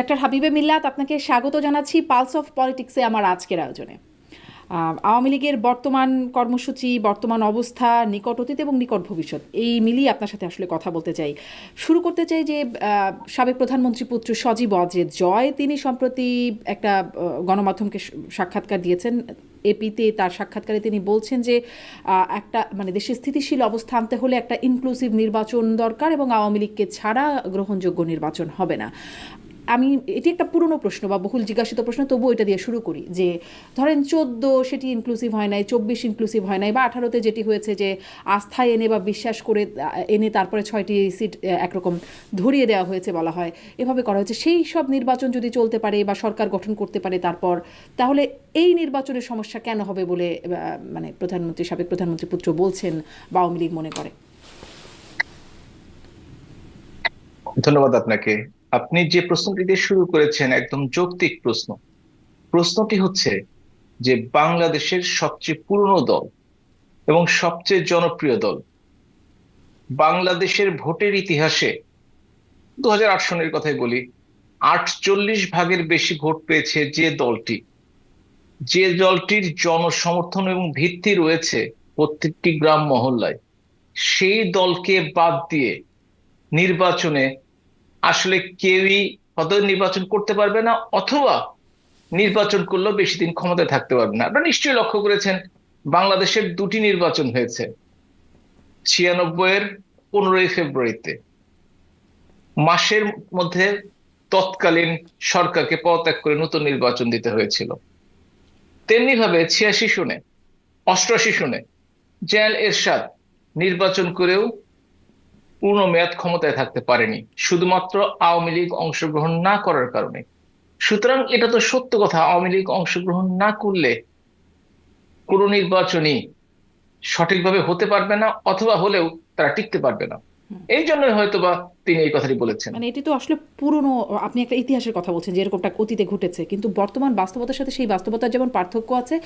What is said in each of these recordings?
Doctor হাবিবে মিল্লাত, আপনাকে স্বাগত জানাচ্ছি পালস অফ পলিটিক্সে আমার আজকের আয়োজনে। আওয়ামী লীগের বর্তমান কর্মসূচি, বর্তমান অবস্থা, নিকট অতীত এবং নিকট ভবিষ্যৎ, এই মিলিয়ে আপনার সাথে আসলে কথা বলতে চাই। শুরু করতে চাই যে সাবেক প্রধানমন্ত্রী পুত্র সজীব অজেদ জয়। তিনি সম্প্রতি একটা গণমাধ্যমকে সাক্ষাৎকার দিয়েছেন। এপিতে তার সাক্ষাৎকারে তিনি বলছেন যে একটা মানে দেশে স্থিতিশীল অবস্থা আনতে হলে একটা ইনক্লুসিভ নির্বাচন দরকার এবং আওয়ামী লীগকে ছাড়া গ্রহণযোগ্য নির্বাচন হবে না। আমি, এটি একটা পুরনো প্রশ্ন বা বহুল জিজ্ঞাসিত প্রশ্ন তবু এটা দিয়ে শুরু করি যে, ধরেন চোদ্দ সেটি ইনক্লুসিভ হয় নাই, চব্বিশ ইনক্লুসিভ হয় নাই, বা আঠারোতে যেটি হয়েছে যে আস্থায় এনে বা বিশ্বাস করে এনে তারপরে ছয়টি সিট একরকম ধরিয়ে দেওয়া হয়েছে বলা হয়, এভাবে করা হয়েছে। সেই সব নির্বাচন যদি চলতে পারে বা সরকার গঠন করতে পারে তারপর, তাহলে এই নির্বাচনের সমস্যা কেন হবে বলে মানে প্রধানমন্ত্রী, সাবেক প্রধানমন্ত্রী পুত্র বলছেন বা আওয়ামী লীগ মনে করে? ধন্যবাদ আপনাকে। আপনি যে প্রশ্নটি দিয়ে শুরু করেছেন, একদম যৌক্তিক প্রশ্ন। প্রশ্নটি হচ্ছে যে বাংলাদেশের সবচেয়ে পুরনো দল এবং সবচেয়ে জনপ্রিয় দল বাংলাদেশের ভোটের ইতিহাসে দু হাজার সনের কথাই বলি, আটচল্লিশ ভাগের বেশি ভোট পেয়েছে যে দলটি। যে দলটির জনসমর্থন এবং ভিত্তি রয়েছে প্রত্যেকটি গ্রাম মহল্লায়, সেই দলকে বাদ দিয়ে নির্বাচনে আসলে কেউই হয়তো নির্বাচন করতে পারবে না, অথবা নির্বাচন করলেও বেশি দিন ক্ষমতায় থাকতে পারবে না। আপনারা নিশ্চয়ই লক্ষ্য করেছেন, বাংলাদেশের দুটি নির্বাচন হয়েছে ছিয়ানব্বই এর পনেরোই ফেব্রুয়ারিতে। মাসের মধ্যে তৎকালীন সরকারকে পদত্যাগ করে নতুন নির্বাচন দিতে হয়েছিল। তেমনি ভাবে ছিয়াশি শুনে অষ্টআশি শুনে জয়াল এরশাদ নির্বাচন করেও পূর্ণ মেয়াদ ক্ষমতায় থাকতে পারেনি শুধুমাত্র আওয়ামী লীগ অংশগ্রহণ না করার কারণে। সুতরাং এটা তো সত্য কথা আওয়ামী লীগ অংশগ্রহণ না করলে কোনো নির্বাচনই সঠিকভাবে হতে পারবে না অথবা হলেও তারা টিকতে পারবে না। এই জন্য হয়তোবা তিনি এই কথাটি বলেছেন। মানে এটি তো আসলে পুরনো, আপনি একটা ইতিহাসের কথা বলছেন যে এরকমটা অতীতে ঘটেছে। কিন্তু বর্তমান বাস্তবতার সাথে সেই বাস্তবতার যেমন পার্থক্য আছে,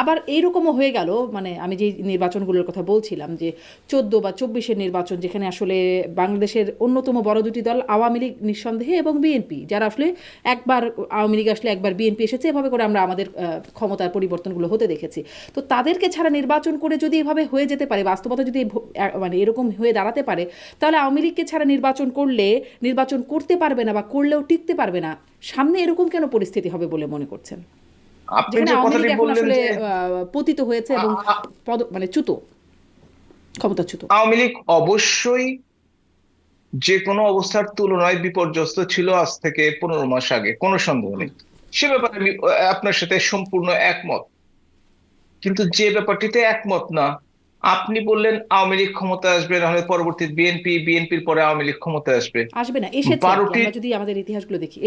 আবার এইরকমও হয়ে গেল মানে আমি যে নির্বাচনগুলোর কথা বলছিলাম যে চোদ্দ বা চব্বিশের নির্বাচন যেখানে আসলে বাংলাদেশের অন্যতম বড় দুটি দল আওয়ামী লীগ, নিঃসন্দেহে, এবং বিএনপি, যারা আসলে একবার আওয়ামী লীগ আসলে একবার বিএনপি এসেছে, এভাবে করে আমরা আমাদের ক্ষমতার পরিবর্তনগুলো হতে দেখেছি। তো তাদেরকে ছাড়া নির্বাচন করে যদি এভাবে হয়ে যেতে পারে, বাস্তবতা যদি মানে এরকম হয়ে দাঁড়াতে পারে, তাহলে আওয়ামী লীগকে ছাড়া নির্বাচন করলে নির্বাচন করতে পারবে না বা করলেও টিকতে পারবে না সামনে এরকম কেন পরিস্থিতি হবে বলে মনে করছেন? যেখানে আওয়ামী লীগ এখন আসলে পতিত হয়েছে এবং মানে চ্যুত ক্ষমতাচ্যুত। আওয়ামী লীগ অবশ্যই যে কোনো অবস্থার তুলনায় বিপর্যস্ত ছিল আজ থেকে পনেরো মাস আগে কোনো সন্দেহ নেই। সে ব্যাপারে আমি আপনার সাথে সম্পূর্ণ একমত। কিন্তু যে ব্যাপারটিতে একমত না আপনি বললেন আওয়ামী লীগ ক্ষমতা আসবে নাহলে পরবর্তী বিএনপি বিএনপির পরে আওয়ামী লীগ ক্ষমতায় আসবে। আসবে না এসেছে আমরা যদি আমাদের ইতিহাসগুলো দেখি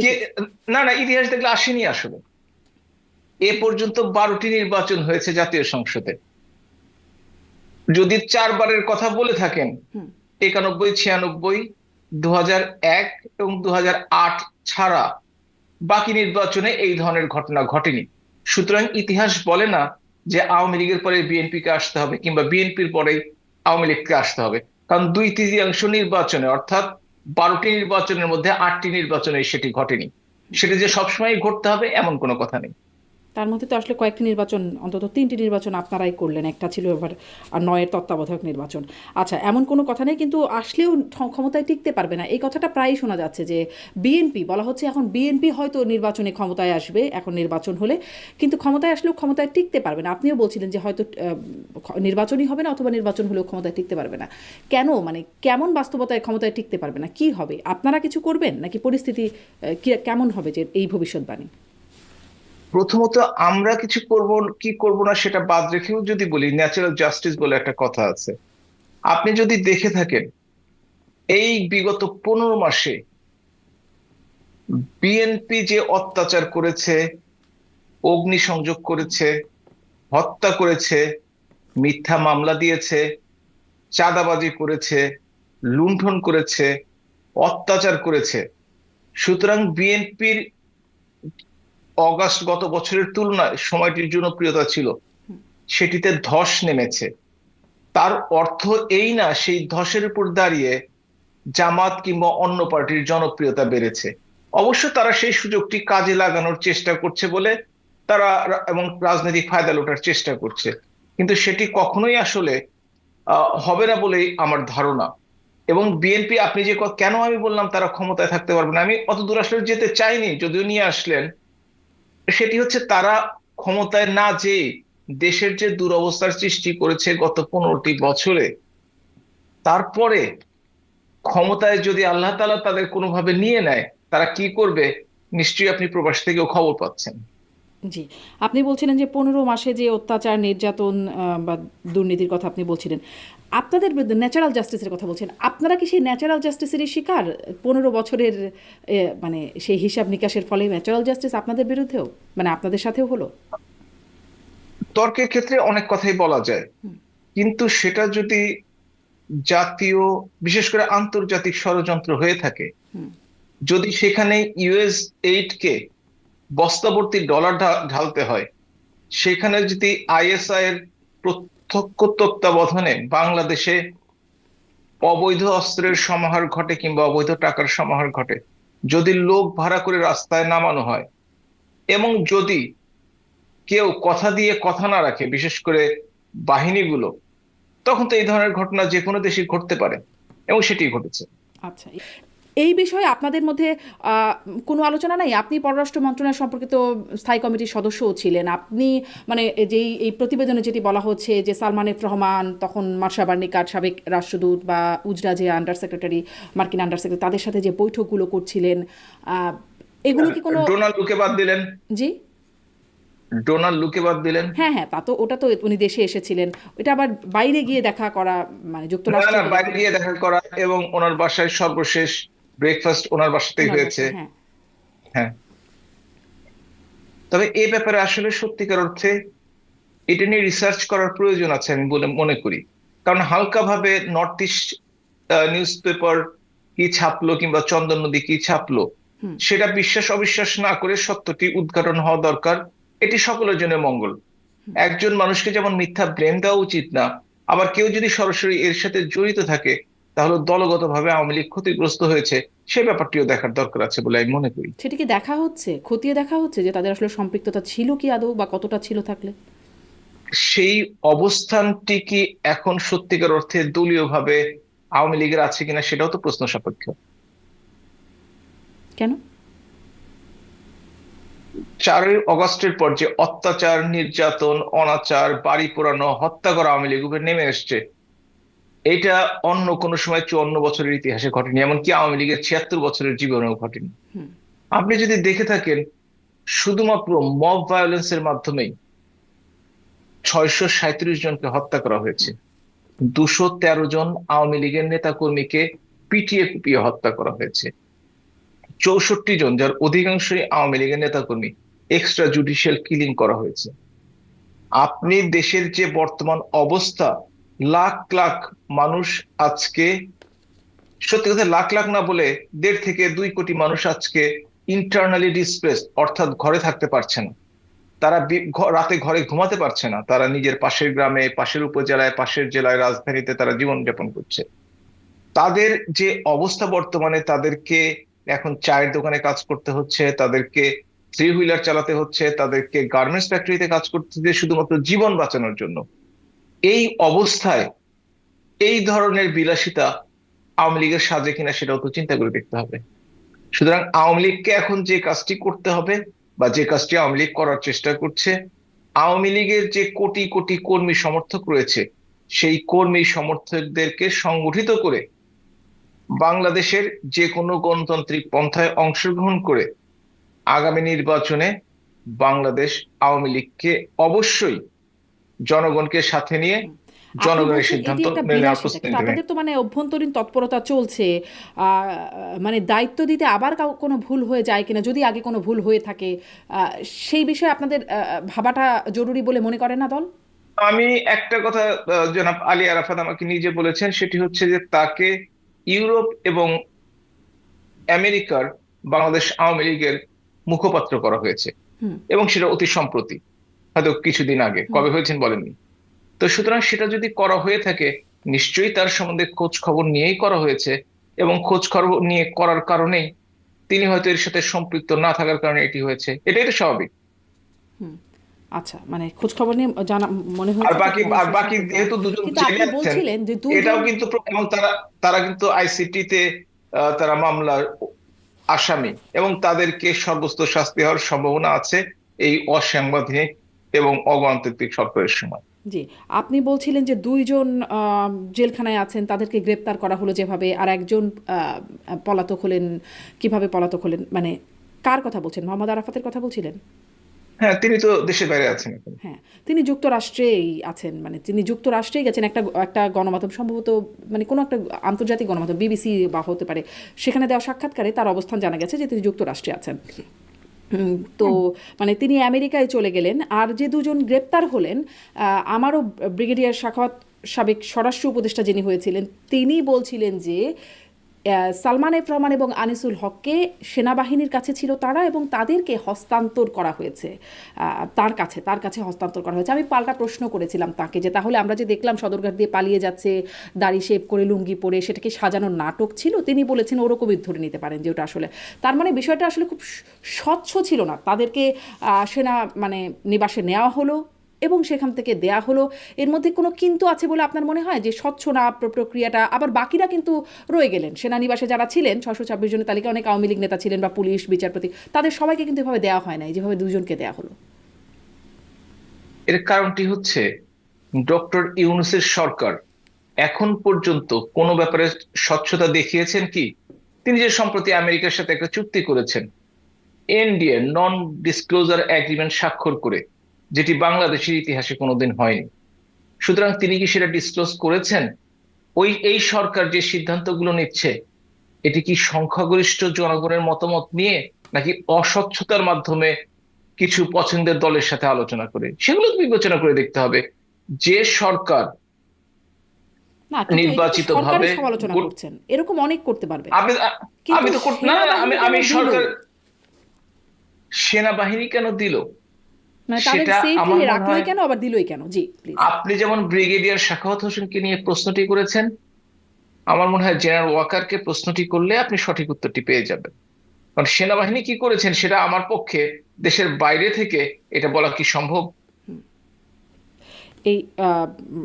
না না ইতিহাস দেখলে আসেনি আসলে। এ পর্যন্ত বারোটি নির্বাচন হয়েছে জাতীয় সংসদে। যদি চারবারের কথা বলে থাকেন একানব্বই ছিয়ানব্বই দু এক এবং দু হাজার আট ছাড়া বাকি নির্বাচনে এই ধরনের ঘটনা ঘটেনি। সুতরাং ইতিহাস বলে না যে আওয়ামী লীগের পরে বিএনপি কে আসতে হবে কিংবা বিএনপির পরে আওয়ামী লীগকে আসতে হবে। কারণ দুই তৃতীয়াংশ নির্বাচনে, অর্থাৎ বারোটি নির্বাচনের মধ্যে আটটি নির্বাচনে সেটি ঘটেনি। সেটি যে সবসময় ঘটতে হবে এমন কোনো কথা নেই। তার মধ্যে তো আসলে কয়েকটি নির্বাচন, অন্তত তিনটি নির্বাচন আপনারাই করলেন। একটা ছিল এবার নয়ের তত্ত্বাবধায়ক নির্বাচন। আচ্ছা এমন কোনো কথা নেই, কিন্তু আসলেও ক্ষমতায় টিকতে পারবে না। এই কথাটা প্রায়ই শোনা যাচ্ছে যে বিএনপি, বলা হচ্ছে এখন বিএনপি হয়তো নির্বাচনে ক্ষমতায় আসবে, এখন নির্বাচন হলে, কিন্তু ক্ষমতায় আসলেও ক্ষমতায় টিকতে পারবে না। আপনিও বলছিলেন যে হয়তো নির্বাচনই হবে না অথবা নির্বাচন হলেও ক্ষমতায় টিকতে পারবে না। কেন? মানে কেমন বাস্তবতায় ক্ষমতায় টিকতে পারবে না? কি হবে? আপনারা কিছু করবেন? নাকি পরিস্থিতি কেমন হবে যে এই ভবিষ্যৎবাণী? প্রথমত আমরা কিছু করব, কি করব না সেটা বাদ রেখেও যদি বলি ন্যাচারাল জাস্টিস বলে একটা কথা আছে। আপনি যদি দেখে থাকেন, এই বিগত পনেরো মাসে বিএনপি যে অত্যাচার করেছে, অগ্নিসংযোগ করেছে, হত্যা করেছে, মিথ্যা মামলা দিয়েছে, চাঁদাবাজি করেছে, লুণ্ঠন করেছে, অত্যাচার করেছে, সুতরাং বিএনপির অগাস্ট গত বছরের তুলনায় সময়টির জনপ্রিয়তা ছিল। সেটিতে ধস নেমেছে। তার অর্থ এই না, সেই ধসের উপর দাঁড়িয়ে জামাত কিংবা অন্য পার্টির জনপ্রিয়তা বেড়েছে। অবশ্য তারা সেই সুযোগটি কাজে লাগানোর চেষ্টা করছে বলে তারা এবং রাজনৈতিক ফায়দা লোটার চেষ্টা করছে। কিন্তু সেটি কখনোই আসলে হবে না বলেই আমার ধারণা। এবং বিএনপি, আপনি যে কেন আমি বললাম তারা ক্ষমতায় থাকতে পারবে না, আমি অত দূর আসলে যেতে চাইনি, যদিও নিয়ে আসলেন। সেটি হচ্ছে তারা ক্ষমতায় না যেয়ে দেশের যে দুরবস্থার সৃষ্টি করেছে গত পনেরোটি বছরে, তারপরে ক্ষমতায় যদি আল্লাহ তাআলা তাদের কোনোভাবে নিয়ে নেয়, তারা কি করবে? নিশ্চয়ই আপনি প্রবাস থেকেও খবর পাচ্ছেন। জি, আপনি বলছিলেন যে পনেরো মাসে যে অত্যাচার, নির্যাতন বা দুর্নীতির কথা আপনি বলছিলেন। আপনাদের বিরুদ্ধে ন্যাচারাল জাস্টিসের কথা বলছেন। আপনারা কি সেই ন্যাচারাল জাস্টিসেরই শিকার? পনেরো বছরের মানে সেই হিসাব নিকাশের ফলে ন্যাচারাল জাস্টিস আপনাদের বিরুদ্ধেও মানে আপনাদের সাথেও হলো? তর্কের ক্ষেত্রে অনেক কথাই বলা যায়। কিন্তু সেটা যদি জাতীয় বিশেষ করে আন্তর্জাতিক ষড়যন্ত্র হয়ে থাকে যদি সেখানে ইউএস এইড কে বস্তাবর্তী ডলার ঢালতে হয় সেখানে যদি আইএসআই এর প্রত্যক্ষ তত্ত্বাবধানে বাংলাদেশে অবৈধ অস্ত্রের সমাহার ঘটে কিংবা অবৈধ টাকার সমাহার ঘটে। যদি লোক ভাড়া করে রাস্তায় নামানো হয় এবং যদি কেউ কথা দিয়ে কথা না রাখে, বিশেষ করে বাহিনীগুলো, তখন তো এই ধরনের ঘটনা যে কোনো দেশে ঘটতে পারে এবং সেটি ঘটেছে। আচ্ছা এই বিষয়ে আপনাদের মধ্যে কোনো আলোচনা নাই? আপনি পররাষ্ট্র মন্ত্রণালয় সম্পর্কিত স্থায়ী কমিটির সদস্যও ছিলেন। আপনি মানে যেই এই প্রতিবেদনে যেটি বলা হচ্ছে যে সালমান এফ রহমান তখন মার্শা বার্নিকার সাবেক রাষ্ট্রদূত বা উজরা যে আন্ডার সেক্রেটারি মার্কিন আন্ডার সেক্রেটারি তাদের সাথে যে বৈঠকগুলো করছিলেন আহ, এগুলো কি কোনো ডোনাল্ড লুকে বাদ দিলেন। জি? ডোনাল্ড লুকে বাদ দিলেন। হ্যাঁ হ্যাঁ তা তো ওটা তো উনি দেশে এসেছিলেন। এটা আবার বাইরে গিয়ে দেখা করা মানে যুক্তরাষ্ট্র বাইরে গিয়ে দেখা করা এবং ওনার বাসায় সর্বশেষ ব্রেকফাস্ট ওনার বাসাতেই হয়েছে। হ্যাঁ। হ্যাঁ। তবে এই ব্যাপারে আসলে সত্যিকার অর্থে এটা নিয়ে রিসার্চ করার প্রয়োজন আছে আমি বলে মনে করি। কারণ হালকাভাবে নর্থ ইস্ট নিউজ পেপার কি ছাপলো কিংবা চন্দন নদী কি ছাপলো সেটা বিশ্বাস অবিশ্বাস না করে সত্যটি উদ্ঘাটন হওয়া দরকার। এটি সকলের জন্য মঙ্গল। একজন মানুষকে যেমন মিথ্যা ব্লেম দেওয়া উচিত না আবার কেউ যদি সরাসরি এর সাথে জড়িত থাকে তাহলে দলগতভাবে আওয়ামী লীগ ক্ষতিগ্রস্ত হয়েছে সে ব্যাপারটিও দেখার দরকার আছে বলে আমি মনে করি। সেটা কি দেখা হচ্ছে? খতিয়ে দেখা হচ্ছে যে তাদের আসলে সম্পৃক্ততা ছিল কি আদৌ বা কতটা ছিল থাকলে? সেই অবস্থানটি কি এখন সত্যিকার অর্থে দলীয়ভাবে আওয়ামী লীগের আছে কিনা সেটাও তো প্রশ্ন সাপেক্ষ। কেন? চারই অগস্টের পর যে অত্যাচার নির্যাতন অনাচার বাড়ি পোড়ানো হত্যা করা আওয়ামী লীগ উপর নেমে এসছে এটা অন্য কোনো সময় চুয়ান্ন বছরের ইতিহাসে ঘটেনি এমনকি আওয়ামী লীগের ছিয়াত্তর বছরের জীবনেও ঘটেনি। আপনি যদি দেখে থাকেন শুধুমাত্র মব ভায়োলেন্সের মাধ্যমেই ছয়শো সাঁত্রিশ জনকে হত্যা করা হয়েছে। দুশো তেরো জন আওয়ামী লীগের নেতা কর্মীকে পিটিয়ে কুপিয়ে হত্যা করা হয়েছে। চৌষট্টি জন যার অধিকাংশই আওয়ামী লীগের নেতাকর্মী এক্সট্রা জুডিশিয়াল কিলিং করা হয়েছে। আপনি দেশের যে বর্তমান অবস্থা লাখ লাখ মানুষ আজকে, সত্যি কথা লাখ লাখ না বলে দেড় থেকে দুই কোটি মানুষ আজকে ইন্টারনালি ডিসপ্লেস অর্থাৎ ঘরে থাকতে পারছে না। তারা রাতে ঘরে ঘুমাতে পারছে না। তারা নিজের পাশের গ্রামে, পাশের উপজেলায়, পাশের জেলায়, রাজধানীতে তারা জীবনযাপন করছে। তাদের যে অবস্থা বর্তমানে, তাদেরকে এখন চায়ের দোকানে কাজ করতে হচ্ছে, তাদেরকে থ্রি হুইলার চালাতে হচ্ছে, তাদেরকে গার্মেন্টস ফ্যাক্টরিতে কাজ করতে হচ্ছে, শুধুমাত্র জীবন বাঁচানোর জন্য। এই অবস্থায় এই ধরনের বিলাসিতা আওয়ামী লীগের সাজে কিনা সেটাও তো চিন্তা করে দেখতে হবে। সুতরাং আওয়ামী লীগকে এখন যে কাজটি করতে হবে বা যে কাজটি আওয়ামী লীগ করার চেষ্টা করছে, আওয়ামী লীগের যে কোটি কোটি কর্মী সমর্থক রয়েছে, সেই কর্মী সমর্থকদেরকে সংগঠিত করে বাংলাদেশের যে কোনো গণতান্ত্রিক পন্থায় অংশগ্রহণ করে আগামী নির্বাচনে বাংলাদেশ আওয়ামী লীগকে অবশ্যই জনগণকে সাথে নিয়ে জনগণের সিদ্ধান্ত আপনাদের তো মানে অভ্যন্তরীণ তৎপরতা চলছে মানে দায়িত্ব দিতে আবার কোনো ভুল হয়ে যায় কিনা যদি আগে কোনো ভুল হয়ে থাকে সেই বিষয়ে আপনাদের ভাবাটা জরুরি বলে মনে করেন না দল? আমি একটা কথা জনাব আলী আরাফাত আমাকে নিজে বলেছেন সেটি হচ্ছে যে তাকে ইউরোপ এবং আমেরিকার বাংলাদেশ আওয়ামী লীগের মুখপাত্র করা হয়েছে। এবং সেটা অতি সম্প্রতি। হয়তো কিছুদিন আগে। কবে হয়েছেন বলেননি? তো সুতরাং সেটা যদি করা হয়ে থাকে নিশ্চয়ই তার সম্বন্ধে খোঁজ খবর নিয়েই করা হয়েছে এবং খোঁজ খবর নিয়ে করার কারণেই তিনি হয়তো এর সাথে সম্পৃক্ত না থাকার কারণে এটি হয়েছে। এটাই তো স্বাভাবিক। আচ্ছা মানে খোঁজ খবর নিয়ে জানা মনে আর বাকি আর বাকি যেহেতু দুজন জেলে আছেন বলছিলেন যে এটাও কিন্তু এবং তারা তারা কিন্তু আইসিটিতে তারা মামলার আসামি এবং তাদেরকে সর্বোচ্চ শাস্তি হওয়ার সম্ভাবনা আছে এই অসাংবিধানিক এবং অগণতান্ত্রিক সরকারের সময়। জি আপনি বলছিলেন যে দুইজন জেলখানায় আছেন তাদেরকে গ্রেপ্তার করা হলো যেভাবে আর একজন পলাতক হলেন কীভাবে পলাতক হলেন মানে কার কথা বলছেন? মোহাম্মদ আরাফাতের কথা বলছিলেন? হ্যাঁ তিনি তো দেশের বাইরে আছেন হ্যাঁ তিনি যুক্তরাষ্ট্রেই আছেন মানে তিনি যুক্তরাষ্ট্রেই গেছেন একটা একটা গণমাধ্যম সম্ভবত মানে কোনো একটা আন্তর্জাতিক গণমাধ্যম বিবিসি বা হতে পারে সেখানে দেওয়া সাক্ষাৎকারে তার অবস্থান জানা গেছে যে তিনি যুক্তরাষ্ট্রে আছেন। তো মানে তিনি আমেরিকায় চলে গেলেন। আর যে দুজন গ্রেপ্তার হলেন আমারও ব্রিগেডিয়ার শাখাওয়াত সাবেক স্বরাষ্ট্র উপদেষ্টা যিনি হয়েছিলেন তিনি বলছিলেন যে সালমান এফ রহমান এবং আনিসুল হককে সেনাবাহিনীর কাছে ছিল তারা এবং তাদেরকে হস্তান্তর করা হয়েছে। তার কাছে তার কাছে হস্তান্তর করা হয়েছে। আমি পাল্টা প্রশ্ন করেছিলাম তাকে যে তাহলে আমরা যে দেখলাম সদরঘাট দিয়ে পালিয়ে যাচ্ছে, দাড়ি শেভ করে, লুঙ্গি পরে সেটাকে সাজানোর নাটক ছিল? তিনি বলেছেন ওরকমই ধরে নিতে পারেন যে ওটা আসলে, তার মানে বিষয়টা আসলে খুব স্বচ্ছ ছিল না। তাদেরকে সেনা মানে নিবাসে নেওয়া হলো। এবং সেখান থেকে দেয়া হলো। এর মধ্যে কোনো কিন্তু আছে বলে আপনার মনে হয়? যে স্বচ্ছ না প্রক্রিয়াটা আবার বাকিরা কিন্তু রয়ে গেলেন। সেনানিবাসে যারা ছিলেন ছশো ছাব্বিশ জনের তালিকা অনেক আওয়ামী লীগ নেতা ছিলেন বা পুলিশ, বিচারপতি, তাদের সবাইকে কিন্তু এভাবে দেওয়া হয় নাই, যেভাবে দুজনকে দেওয়া হলো। এর কারণটি হচ্ছে, ডক্টর ইউনুসের সরকার এখন পর্যন্ত কোনো ব্যাপারে স্বচ্ছতা দেখিয়েছেন কি? তিনি যে সম্প্রতি আমেরিকার সাথে একটা চুক্তি করেছেন এনডিএ নন ডিসক্লোজার এগ্রিমেন্ট স্বাক্ষর করে। যেটি বাংলাদেশের ইতিহাসে কোনোদিন হয়নি। সুতরাং তিনি কি সেটা ডিসক্লোজ করেছেন? ওই এই সরকার যে সিদ্ধান্তগুলো নিচ্ছে এটি কি সংখ্যাগরিষ্ঠ জনগণের মতামত নিয়ে নাকি অস্বচ্ছতার মাধ্যমে কিছু পছন্দের দলের সাথে আলোচনা করে? সেগুলো বিবেচনা করে দেখতে হবে। যে সরকার নির্বাচিত করছেন। এরকম অনেক করতে পারবে। আমি আমি তো না আমি সরকার সেনাবাহিনী কেন দিল? মানে তাদের সেফলি রাখলোই কেন আবার দিলই কেন? জি প্লিজ আপনি যেমন ব্রিগেডিয়ার শাখাওয়াত হোসেনকে নিয়ে প্রশ্নটি করেছেন আমার মনে হয় জেনারেল ওয়াকারকে প্রশ্নটি করলে আপনি সঠিক উত্তরটি পেয়ে যাবেন। কারণ সেনাবাহিনী কি করেছেন সেটা আমার পক্ষে দেশের বাইরে থেকে এটা বলা কি সম্ভব? এই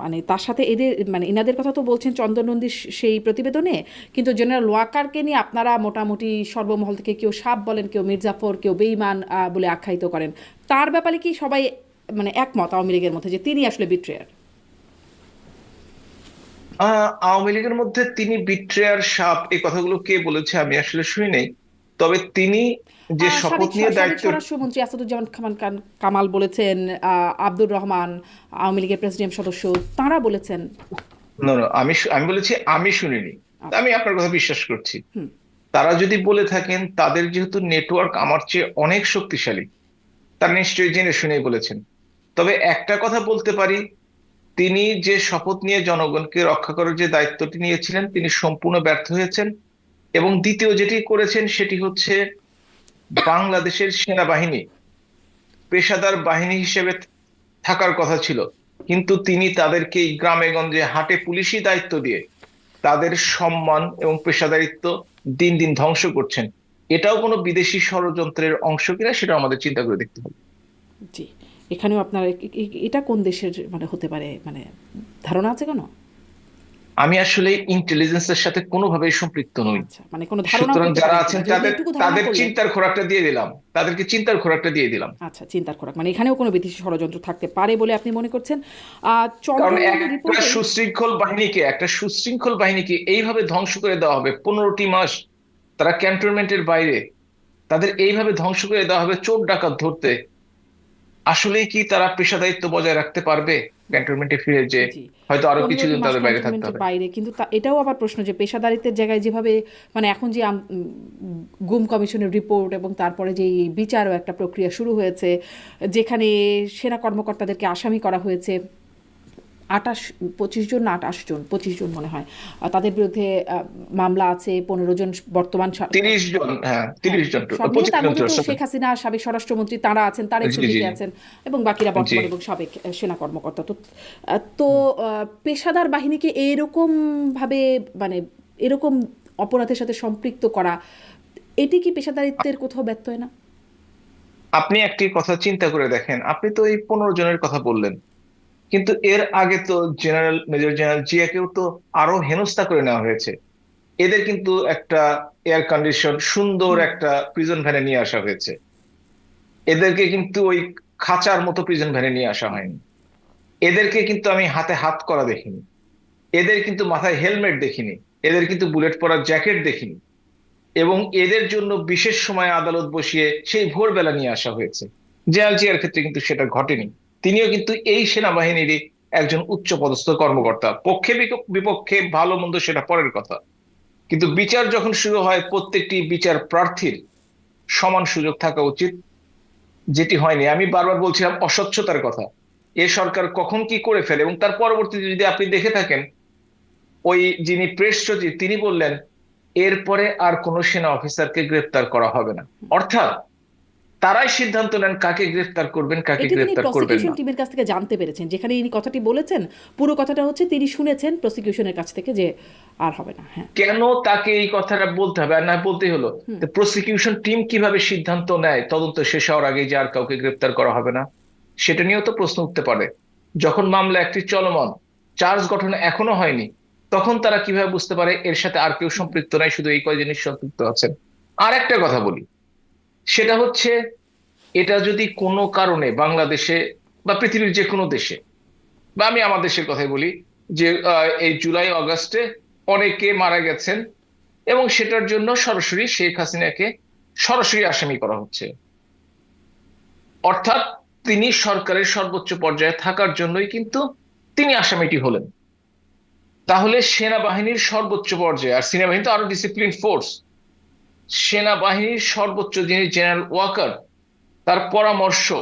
মানে তার সাথে এদের মানে এনাদের কথা তো বলছেন চন্দননন্দী সেই প্রতিবেদনে, কিন্তু জেনারেল ওয়াকারকে নিয়ে আপনারা মোটামুটি সর্বমহল থেকে কেউ সাপ বলেন, কেউ মির্জাফর, কেউ বেইমান বলে আখ্যায়িত করেন। তার ব্যাপারে কি সবাই মানে একমত আওয়ামী লীগের মধ্যে যে তিনি আসলে বিট্রেয়ার আওয়ামী লীগের মধ্যে তিনি বিট্রেয়ার সাপ, এই কথাগুলো কে বলেছে আমি আসলে শুনি নাই। তবে তিনি যে শপথ নিয়ে দায়িত্ব স্বরাষ্ট্রমন্ত্রী আসাদুজ্জামান কান- কামাল বলেছেন আব্দুর রহমান আওয়ামী লীগের প্রেসিডেন্ট সদস্য তারা বলেছেন। না না আমি আমি বলেছি আমি শুনিনি। আচ্ছা। আমি আপনার কথা বিশ্বাস করছি। তারা যদি বলে থাকেন তাদের যেহেতু নেটওয়ার্ক আমার চেয়ে অনেক শক্তিশালী তারা নিশ্চয়ই জেনে শুনেই বলেছেন। তবে একটা কথা বলতে পারি তিনি যে শপথ নিয়ে জনগণকে রক্ষা করার যে দায়িত্বটি নিয়েছিলেন তিনি সম্পূর্ণ ব্যর্থ হয়েছেন। এবং দ্বিতীয় যেটি করেছেন সেটি হচ্ছে বাংলাদেশের সেনাবাহিনী, পেশাদার বাহিনী হিসেবে থাকার কথা ছিল। কিন্তু তিনি তাদেরকে গ্রামে গঞ্জে হাটে পুলিশি দায়িত্ব দিয়ে তাদের সম্মান এবং পেশাদারিত্ব দিন দিন ধ্বংস করছেন। এটাও কোনো বিদেশি ষড়যন্ত্রের অংশ কিনা সেটা আমাদের চিন্তা করে দেখতে হবে। জি, এখানেও আপনার এটা কোন দেশের মানে হতে পারে? মানে ধারণা আছে কোনো? আমি আসলে ইন্টেলিজেন্সের সাথে কোনোভাবেই সম্পৃক্ত নই। আচ্ছা মানে কোনো ধারণা সুতরাং যারা আছেন তাদের তাদের চিন্তার খোরাকটা দিয়ে দিলাম। তাদেরকে চিন্তার খোরাকটা দিয়ে দিলাম। আচ্ছা চিন্তার খোরাক মানে এখানেও কোনো বিদেশি ষড়যন্ত্র থাকতে পারে বলে আপনি মনে করছেন? একটা সুশৃঙ্খল বাহিনীকে একটা সুশৃঙ্খল বাহিনীকে এইভাবে ধ্বংস করে দেওয়া হবে পনেরোটি মাস তারা ক্যান্টনমেন্টের বাইরে। তাদের এইভাবে ধ্বংস করে দেওয়া হবে চোর ডাকাত ধরতে। আসলেই কি তারা পেশাদারিত্ব বজায় রাখতে পারবে? ক্যান্টনমেন্টে ফিরে যে হয়তো আরও কিছুদিন তাদের বাইরে থাকতে হবে। বাইরে কিন্তু এটাও আবার প্রশ্ন যে পেশাদারিত্বের জায়গায় যেভাবে মানে এখন যে গুম কমিশনের রিপোর্ট এবং তারপরে যে বিচারও একটা প্রক্রিয়া শুরু হয়েছে যেখানে সেনা কর্মকর্তাদেরকে আসামি করা হয়েছে আটাশ পঁচিশ জন না আটাশ জন পঁচিশ জন মনে হয়। তাদের বিরুদ্ধে মামলা আছে পনেরো জন বর্তমান তিরিশ জন হ্যাঁ তিরিশ জন তার মধ্যে শেখ হাসিনা সাবেক স্বরাষ্ট্রমন্ত্রী তারা আছেন তার ছবিতে আছেন এবং বাকিরা বর্তমান এবং সাবেক সেনা কর্মকর্তা। তো তো পেশাদার বাহিনীকে এরকম ভাবে মানে এরকম অপরাধের সাথে সম্পৃক্ত করা এটি কি পেশাদারিত্বের কোথাও ব্যর্থ হয় না? আপনি একটি কথা চিন্তা করে দেখেন আপনি তো এই পনেরো জনের কথা বললেন। কিন্তু এর আগে তো জেনারেল মেজর জেনারেল জিয়াকেও তো আরও হেনস্থা করে নেওয়া হয়েছে। এদের কিন্তু একটা এয়ার কন্ডিশন সুন্দর একটা প্রিজন ভ্যানে নিয়ে আসা হয়েছে। এদেরকে কিন্তু ওই খাঁচার মতো প্রিজন ভ্যানে নিয়ে আসা হয়নি। এদেরকে কিন্তু আমি হাতে হাত করা দেখিনি। এদের কিন্তু মাথায় হেলমেট দেখিনি। এদের কিন্তু বুলেট পরা জ্যাকেট দেখিনি। এবং এদের জন্য বিশেষ সময় আদালত বসিয়ে সেই ভোরবেলা নিয়ে আসা হয়েছে। জেনারেল জিয়ার ক্ষেত্রে কিন্তু সেটা ঘটেনি। তিনিও কিন্তু এই সেনাবাহিনীরই একজন উচ্চ পদস্থ কর্মকর্তা। পক্ষে বিপক্ষে ভালো মন্দ সেটা পরের কথা। কিন্তু বিচার যখন শুরু হয়, প্রত্যেকটি বিচার প্রার্থীর সমান সুযোগ থাকা উচিত, যেটি হয়নি। আমি বারবার বলছিলাম, অস্বচ্ছতার কথা। এ সরকার কখন কি করে ফেলে? এবং তার পরবর্তীতে যদি আপনি দেখে থাকেন, ওই যিনি প্রেস সচিব, তিনি বললেন, এরপরে আর কোনো সেনা অফিসারকে গ্রেফতার করা হবে না। অর্থাৎ তারাই সিদ্ধান্ত নেন কাকে গ্রেফতার করবেন কাকে গ্রেফতার করবেন প্রসিকিউশন না। টিমের কাছ থেকে জানতে পেরেছেন। যেখানে ইনি কথাটি বলেছেন পুরো কথাটা হচ্ছে তিনি শুনেছেন প্রসিকিউশনের কাছ থেকে যে আর হবে না হ্যাঁ। কেন তাকে এই কথাটা বলতে হবে? আর না বলতেই হলো প্রসিকিউশন টিম কীভাবে সিদ্ধান্ত নেয়? তদন্ত শেষ হওয়ার আগে যে আর কাউকে গ্রেফতার করা হবে না সেটা নিয়েও তো প্রশ্ন উঠতে পারে। যখন মামলা একটি চলমান চার্জ গঠন এখনও হয়নি তখন তারা কীভাবে বুঝতে পারে? এর সাথে আর কেউ সম্পৃক্ত নাই শুধু এই কয়জনই সম্পৃক্ত আছেন। আর একটা কথা বলি সেটা হচ্ছে এটা যদি কোনো কারণে বাংলাদেশে বা পৃথিবীর যে কোনো দেশে, বা আমি আমার দেশের কথাই বলি যে এই জুলাই, অগাস্টে অনেকে মারা গেছেন এবং সেটার জন্য সরাসরি শেখ হাসিনাকে সরাসরি আসামি করা হচ্ছে। অর্থাৎ তিনি সরকারের সর্বোচ্চ পর্যায়ে থাকার জন্যই কিন্তু তিনি আসামিটি হলেন। তাহলে সেনাবাহিনীর সর্বোচ্চ পর্যায়ে, আর সেনাবাহিনী তো আরও ডিসিপ্লিন ফোর্স সেনাবাহিনীর সর্বোচ্চ যিনি জেনারেল ওয়াকার, তার পরামর্শ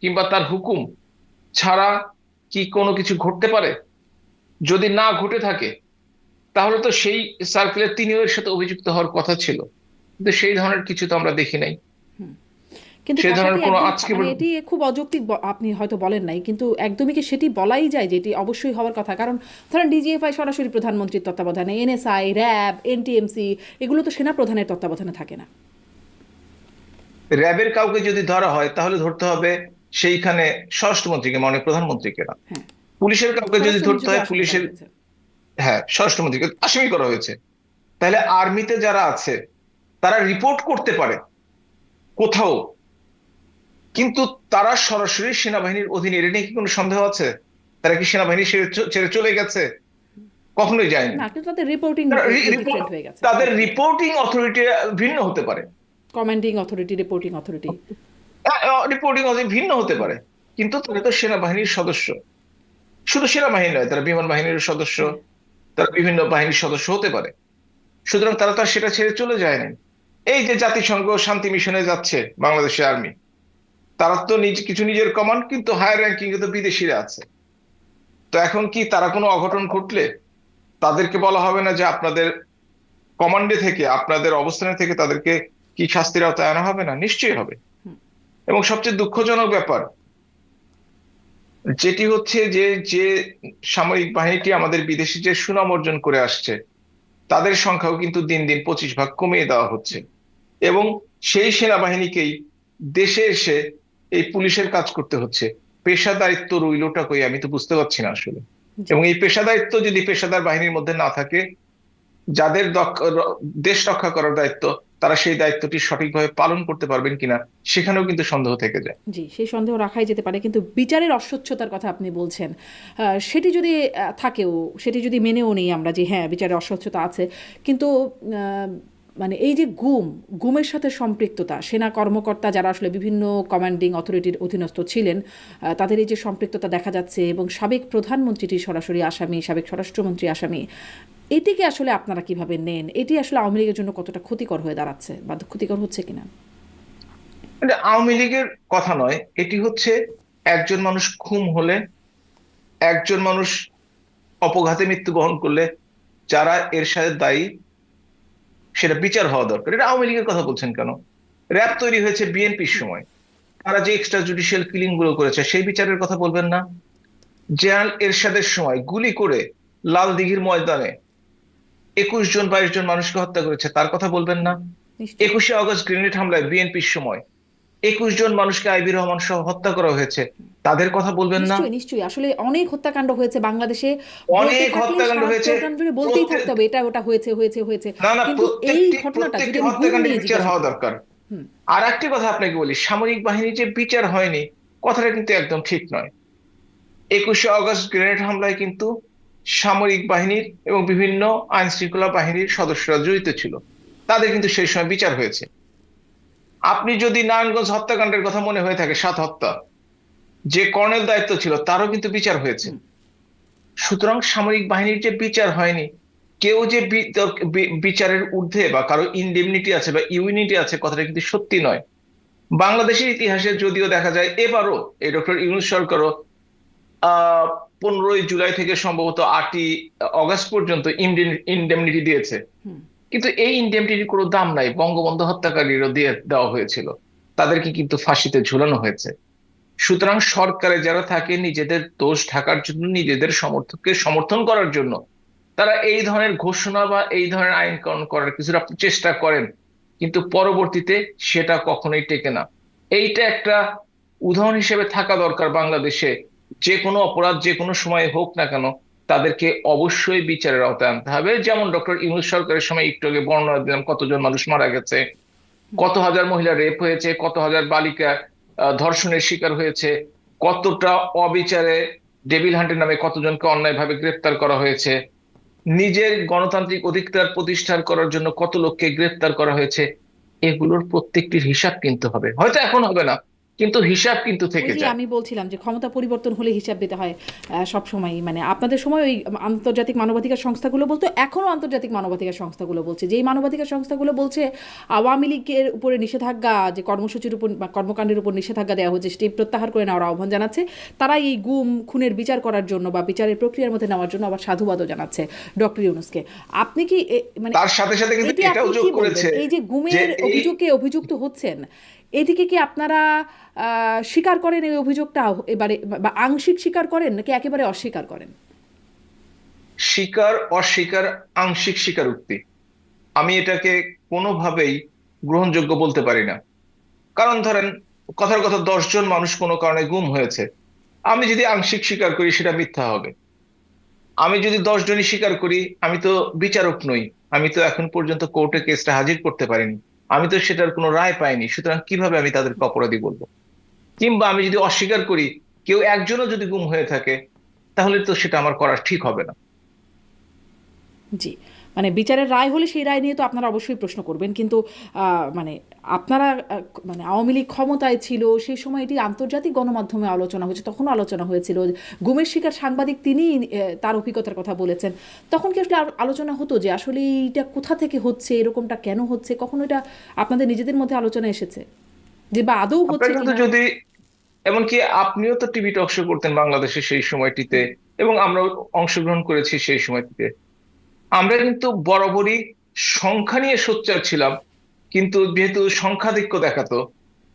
কিংবা তার হুকুম ছাড়া কি কোনো কিছু ঘটতে পারে? যদি না ঘটে থাকে, তাহলে তো সেই সার্কেলের তিনিও এর সাথে অভিযুক্ত হওয়ার কথা ছিল। কিন্তু সেই ধরনের কিছু তো আমরা দেখি নাই। কিন্তু মানে এটি খুব অযৌক্তিক আপনি হয়তো বলেন নাই কিন্তু একদমই কি সেটি বলাই যায় যে এটি অবশ্যই হওয়ার কথা? কারণ ধরেন ডিজিএফআই সরাসরি প্রধানমন্ত্রীর তত্ত্বাবধানে এনএসআই র্যাব এনটিএমসি এগুলো তো সেনা প্রধানের তত্ত্বাবধানে থাকে না। র্যাবের কাউকে যদি ধরা হয় তাহলে ধরতে হবে সেইখানে স্বরাষ্ট্রমন্ত্রীকে মানে প্রধানমন্ত্রীকে না। হ্যাঁ। পুলিশের কাউকে যদি ধরতে হয় পুলিশের। হ্যাঁ স্বরাষ্ট্রমন্ত্রীকে আসামি করা হয়েছে। তাহলে আর্মিতে যারা আছে তারা রিপোর্ট করতে পারে কোথাও কিন্তু তারা সরাসরি সেনাবাহিনীর অধীনে এটা নিয়ে কি কোনো সন্দেহ আছে? তারা কি সেনাবাহিনী ছেড়ে চলে গেছে? কখনোই যায়নি। তাদের রিপোর্টিং তারা তাদের অথরিটি ভিন্ন হতে পারে। Commanding authority reporting authority reporting authority ভিন্ন হতে পারে। কিন্তু তারা তো সেনাবাহিনীর সদস্য। শুধু সেনাবাহিনী নয় তারা বিমান বাহিনীর সদস্য তারা বিভিন্ন বাহিনীর সদস্য হতে পারে। সুতরাং তারা তো আর সেটা ছেড়ে চলে যায়নি। এই যে জাতিসংঘ শান্তি মিশনে যাচ্ছে বাংলাদেশের আর্মি। তারা তো নিজ কিছু নিজের কমান্ড কিন্তু হায়ার র্যাঙ্কিং এ তো বিদেশিরা আছে। তো এখন কি তারা কোনো অঘটন ঘটলে? তাদেরকে বলা হবে না যে আপনাদের কমান্ডে থেকে আপনাদের অবস্থানে থেকে তাদেরকে কি শাস্তির আওতায় আনা হবে না? নিশ্চয়ই হবে। এবং সবচেয়ে দুঃখজনক ব্যাপার যেটি হচ্ছে যে যে সামরিক বাহিনীটি আমাদের বিদেশে যে সুনাম অর্জন করে আসছে তাদের সংখ্যাও কিন্তু দিন দিন পঁচিশ ভাগ কমিয়ে দেওয়া হচ্ছে। এবং সেই সেনাবাহিনীকেই দেশে এসে এই পুলিশের কাজ করতে হচ্ছে। পেশাদারিত্ব রইলটা কই আমি তো বুঝতে পারছি না আসলে। এবং এই পেশাদারিত্ব যদি পেশাদার বাহিনীর মধ্যে না থাকে যাদের দেশ রক্ষা করার দায়িত্ব তারা সেই দায়িত্বটি সঠিকভাবে পালন করতে পারবেন কিনা সেখানেও কিন্তু সন্দেহ থেকে যায়। জি সেই সন্দেহ রাখাই যেতে পারে। কিন্তু বিচারের অস্বচ্ছতার কথা আপনি বলছেন আহ, সেটি যদি থাকেও সেটি যদি মেনেও নেই আমরা যে হ্যাঁ বিচারের অস্বচ্ছতা আছে। কিন্তু আহ, মানে এই যে গুম, গুমের সাথে সম্পৃক্ততা, সেনা কর্মকর্তা যারা আসলে বিভিন্ন কমান্ডিং অথরিটির অধীনস্থ ছিলেন তাদের এই যে সম্পৃক্ততা দেখা যাচ্ছে এবং সাবেক প্রধানমন্ত্রীটি সরাসরি আসামি, সাবেক স্বরাষ্ট্রমন্ত্রী আসামি, এটিকে আসলে আপনারা কীভাবে নেন? এটি আসলে আওয়ামী লীগের জন্য কতটা ক্ষতিকর হয়ে দাঁড়াচ্ছে বা ক্ষতিকর হচ্ছে কিনা? আওয়ামী লীগের কথা নয়। এটি হচ্ছে একজন মানুষ খুন হলে, একজন মানুষ অপঘাতে মৃত্যুবরণ করলে, যারা এর সাথে দায়ী সেটা বিচার হওয়া দরকার। এটা আওয়ামী লীগের কথা বলছেন কেন? র্যাব তৈরি হয়েছে বিএনপির সময়। তারা যে এক্সট্রা জুডিশিয়াল কিলিংগুলো করেছে সেই বিচারের কথা বলবেন না? জেনারেল এরশাদের সময় গুলি করে লাল দিঘির ময়দানে একুশ জন বাইশ জন মানুষকে হত্যা করেছে তার কথা বলবেন না? একুশে অগস্ট গ্রেনেড হামলায় বিএনপির সময় একুশ জন মানুষকে আইবি রহমান সহ হত্যা করা হয়েছে। তাদের কথা বলবেন না। নিশ্চয়ই নিশ্চয়ই। আসলে অনেক হত্যাকাণ্ড হয়েছে বাংলাদেশে। অনেক হত্যাকাণ্ড হয়েছে। বলতেই থাকতে হবে এটা ওটা হয়েছে হয়েছে হয়েছে। না না কিন্তু এই ঘটনাটা যদি নিয়ে বিচার হওয়া দরকার। আর একটি কথা আপনাকে বলি সামরিক বাহিনীর যে বিচার হয়নি কথাটা কিন্তু একদম ঠিক নয়। একুশে অগস্ট গ্রেনেড হামলায় কিন্তু সামরিক বাহিনীর এবং বিভিন্ন আইন শৃঙ্খলা বাহিনীর সদস্যরা জড়িত ছিল। তাদের কিন্তু সেই সময় বিচার হয়েছে। আপনি যদি নারায়ণগঞ্জ হত্যাকাণ্ডের কথা মনে হয়ে থাকে সাত হত্যা। যে কর্নেল দায়িত্ব ছিল তারও কিন্তু বিচার হয়েছে। সুতরাং সামরিক বাহিনীর যে বিচার হয়নি কেউ যে বিচারের ঊর্ধ্বে বা কারও ইনডেমনিটি আছে বা ইউনিটি আছে কথাটা কিন্তু সত্যি নয়। বাংলাদেশের ইতিহাসে যদিও দেখা যায় এবারও এই ডক্টর ইউনুস সরকারও আহ পনেরোই জুলাই থেকে সম্ভবত আটই অগস্ট পর্যন্ত ইনডেমনিটি দিয়েছে। কিন্তু এই ইনডেমনিটির কোনো দাম নাই বঙ্গবন্ধু হত্যাকারীরও দিয়ে দেওয়া হয়েছিল। তাদেরকে কিন্তু ফাঁসিতে ঝুলানো হয়েছে। সুতরাং সরকারে যারা থাকে নিজেদের দোষ ঢাকার জন্য, নিজেদের সমর্থককে সমর্থন করার জন্য, তারা এই ধরনের ঘোষণা বা এই ধরনের আইন কানুন করার কিছু আপনি চেষ্টা করেন, কিন্তু পরবর্তীতে সেটা কখনোই টেকে না। এইটা একটা উদাহরণ হিসেবে থাকা দরকার বাংলাদেশে। যে কোনো অপরাধ যে কোনো সময় হোক না কেন, তাদেরকে অবশ্যই বিচারের আওতায় আনতে হবে। যেমন ডক্টর ইউনুস সরকারের সময় একটু আগে বর্ণনা দিলাম কতজন মানুষ মারা গেছে, কত হাজার মহিলা রেপ হয়েছে, কত হাজার বালিকা ধর্ষণের শিকার হয়েছে। কতটা অবিচারে ডেভিল হান্টের নামে কতজনকে অন্যায়ভাবে গ্রেপ্তার করা হয়েছে? নিজের গণতান্ত্রিক অধিকার প্রতিষ্ঠার করার জন্য কত লোককে গ্রেপ্তার করা হয়েছে? এগুলোর প্রত্যেকটির হিসাব কিন্তু হবে। হয়তো এখন হবে না। কিন্তু হিসাব কিন্তু থেকে যায়। আমি বলছিলাম যে ক্ষমতা পরিবর্তন হলে হিসাব দিতে হয় সব সময় মানে আপনাদের সময় ওই আন্তর্জাতিক মানবাধিকার সংস্থাগুলো বলতো এখনও আন্তর্জাতিক মানবাধিকার সংস্থাগুলো বলছে। যেই মানবাধিকার সংস্থাগুলো বলছে আওয়ামী লীগের উপরে নিষেধাজ্ঞা যে কর্মসূচির উপর বা কর্মকাণ্ডের উপর নিষেধাজ্ঞা দেওয়া হচ্ছে সেটি প্রত্যাহার করে নেওয়ার আহ্বান জানাচ্ছে। তারা এই গুম খুনের বিচার করার জন্য বা বিচারের প্রক্রিয়ার মধ্যে নেওয়ার জন্য আবার সাধুবাদও জানাচ্ছে ডক্টর ইউনুসকে। আপনি কি মানে তার সাথে সাথে কিন্তু এটি এটাও যোগ করেছে এই যে গুমের অভিযোগে অভিযুক্ত হচ্ছেন এদিকে কি আপনারা স্বীকার করেন এই অভিযোগটা? এবারে বা আংশিক স্বীকার করেন নাকি একেবারে অস্বীকার করেন? স্বীকার, অস্বীকার, আংশিক স্বীকারোক্তি। আমি এটাকে কোনোভাবেই গ্রহণযোগ্য বলতে পারি না। কারণ ধরেন, কথার কথা দশজন মানুষ কোনো কারণে গুম হয়েছে। আমি যদি আংশিক স্বীকার করি, সেটা মিথ্যা হবে। আমি যদি দশ জনই স্বীকার করি, আমি তো বিচারক নই। আমি তো এখন পর্যন্ত কোর্টে কেসটা হাজির করতে পারিনি। আমি তো সেটার কোনো রায় পাইনি, সুতরাং কীভাবে আমি তাদেরকে অপরাধী বলব? কিংবা আমি যদি অস্বীকার করি, কেউ একজনও যদি গুম হয়ে থাকে, তাহলে তো সেটা আমার করা ঠিক হবে না। জি মানে বিচারের রায় হলে সেই রায় নিয়ে তো আপনারা অবশ্যই প্রশ্ন করবেন, কিন্তু মানে আপনারা মানে আওয়ামী লীগ ক্ষমতায় ছিল সেই সময় এটি আন্তর্জাতিক গণমাধ্যমে আলোচনা হয়েছে তখনও আলোচনা হয়েছিল। গুমের শিকার সাংবাদিক তিনি তার অভিজ্ঞতার কথা বলেছেন। তখন কি আসলে আলোচনা হতো যে আসলে এইটা কোথা থেকে হচ্ছে এরকমটা কেন হচ্ছে? কখনো এটা আপনাদের নিজেদের মধ্যে আলোচনা এসেছে? যে বা আদৌ হচ্ছে কিন্তু যদি এমনকি আপনিও তো টিভি টক শো করতেন বাংলাদেশে সেই সময়টিতে এবং আমরা অংশগ্রহণ করেছি সেই সময়টিতে। আমরা কিন্তু বরাবরই সংখ্যা নিয়ে সোচ্চার ছিলাম। কিন্তু যেহেতু সংখ্যাধিক্য দেখাতো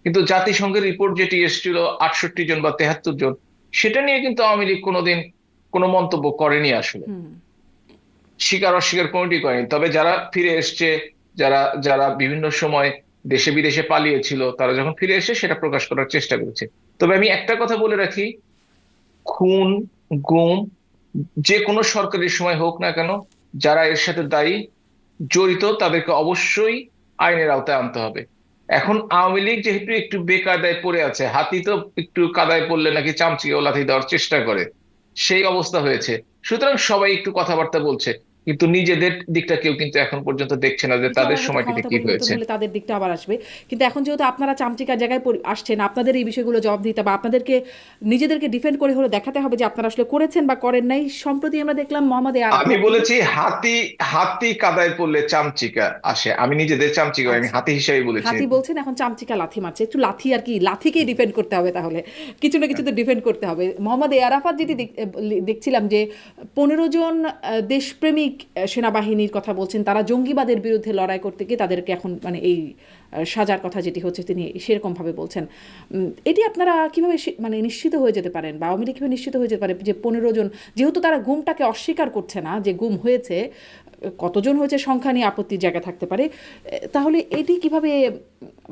কিন্তু জাতিসংঘের রিপোর্ট যেটি এসেছিল আটষট্টি জন বা তেহাত্তর জন সেটা নিয়ে কিন্তু আওয়ামী লীগ কোনোদিন কোনো মন্তব্য করেনি আসলে। স্বীকার অস্বীকার কোনোটি করেনি। তবে যারা ফিরে এসছে যারা যারা বিভিন্ন সময় দেশে বিদেশে পালিয়েছিল তারা যখন ফিরে এসে সেটা প্রকাশ করার চেষ্টা করেছে। তবে আমি একটা কথা বলে রাখি খুন গুম যে কোনো সরকারি সময় হোক না কেন যারা এর সাথে দায়ী জড়িত তাদেরকে অবশ্যই আইনের আওতায় আনতে হবে। এখন আওয়ামী লীগ যেহেতু একটু বেকায়দায় পড়ে আছে, হাতি তো একটু কাদায় পড়লে নাকি চামচিকে লাথি দেওয়ার চেষ্টা করে। সেই অবস্থা হয়েছে। সুতরাং সবাই একটু কথাবার্তা বলছে। কিন্তু নিজেদের দিকটা কেউ কিন্তু এখন পর্যন্ত দেখছে না যে তাদের সময়টিতে কি হয়েছে। তাদের দিকটা আবার আসবে। কিন্তু এখন যেহেতু আপনারা চামচিকার জায়গায় আসছেন আপনাদের এই বিষয়গুলো জবাব দিতে বা আপনাদেরকে নিজেদেরকে ডিফেন্ড করে হলে দেখাতে হবে যে আপনারা আসলে করেছেন বা করেন নাই সম্প্রতি আমরা দেখলাম মোহাম্মদ আমি বলেছি হাতি হাতি কাদায় পড়লে চামচিকা আসে। আমি নিজেদের চামচিকা আমি হাতি হিসেবে বলেছি। হাতি বলছেন এখন চামচিকা লাথি মারছে। একটু লাথি আর কি লাথিকেই ডিফেন্ড করতে হবে তাহলে। কিছু না কিছু তো ডিফেন্ড করতে হবে। মোহাম্মদ এ আরাফাত যেটি দেখ- দেখছিলাম যে পনেরো জন দেশপ্রেমিক সেনাবাহিনীর কথা বলছেন, তারা জঙ্গিবাদের বিরুদ্ধে লড়াই করতে গিয়ে তাদেরকে এখন মানে এই সাজার কথা যেটি হচ্ছে তিনি সেরকমভাবে বলছেন। এটি আপনারা কীভাবে মানে নিশ্চিত হয়ে যেতে পারেন বা আওয়ামী লীগ নিশ্চিত হয়ে যেতে পারে যে পনেরো জন, যেহেতু তারা গুমটাকে অস্বীকার করছে না যে গুম হয়েছে, কতজন হয়েছে সংখ্যা নিয়ে আপত্তির জায়গা থাকতে পারে তাহলে এটি কীভাবে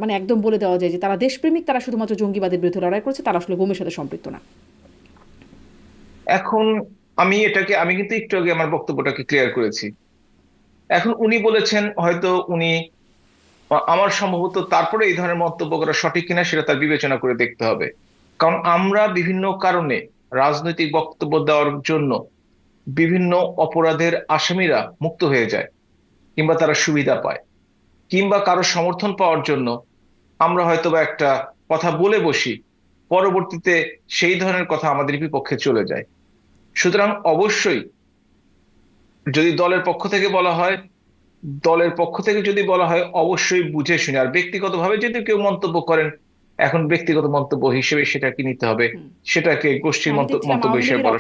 মানে একদম বলে দেওয়া যায় যে তারা দেশপ্রেমিক, তারা শুধুমাত্র জঙ্গিবাদের বিরুদ্ধে লড়াই করছে, তারা আসলে গুমের সাথে সম্পৃক্ত না? এখন আমি এটাকে, আমি কিন্তু একটু আগে আমার বক্তব্যটাকে ক্লিয়ার করেছি। এখন উনি বলেছেন হয়তো উনি আমার সম্ভবত তারপরে এই ধরনের মন্তব্য করা সঠিক কিনা সেটা তার বিবেচনা করে দেখতে হবে। কারণ আমরা বিভিন্ন কারণে রাজনৈতিক বক্তব্য দেওয়ার জন্য বিভিন্ন অপরাধের আসামিরা মুক্ত হয়ে যায়, কিংবা তারা সুবিধা পায়, কিংবা কারও সমর্থন পাওয়ার জন্য আমরা হয়তো বা একটা কথা বলে বসি, পরবর্তীতে সেই ধরনের কথা আমাদের বিপক্ষে চলে যায়। সুতরাং অবশ্যই যদি দলের পক্ষ থেকে বলা হয় দলের পক্ষ থেকে যদি বলা হয় অবশ্যই বুঝে শুনে। আর ব্যক্তিগতভাবে যদি কেউ মন্তব্য করেন এখন ব্যক্তিগত মন্তব্য হিসেবে সেটা কি নিতে হবে। সেটাকে গোষ্ঠীর মন্তব্য হিসেবে বলা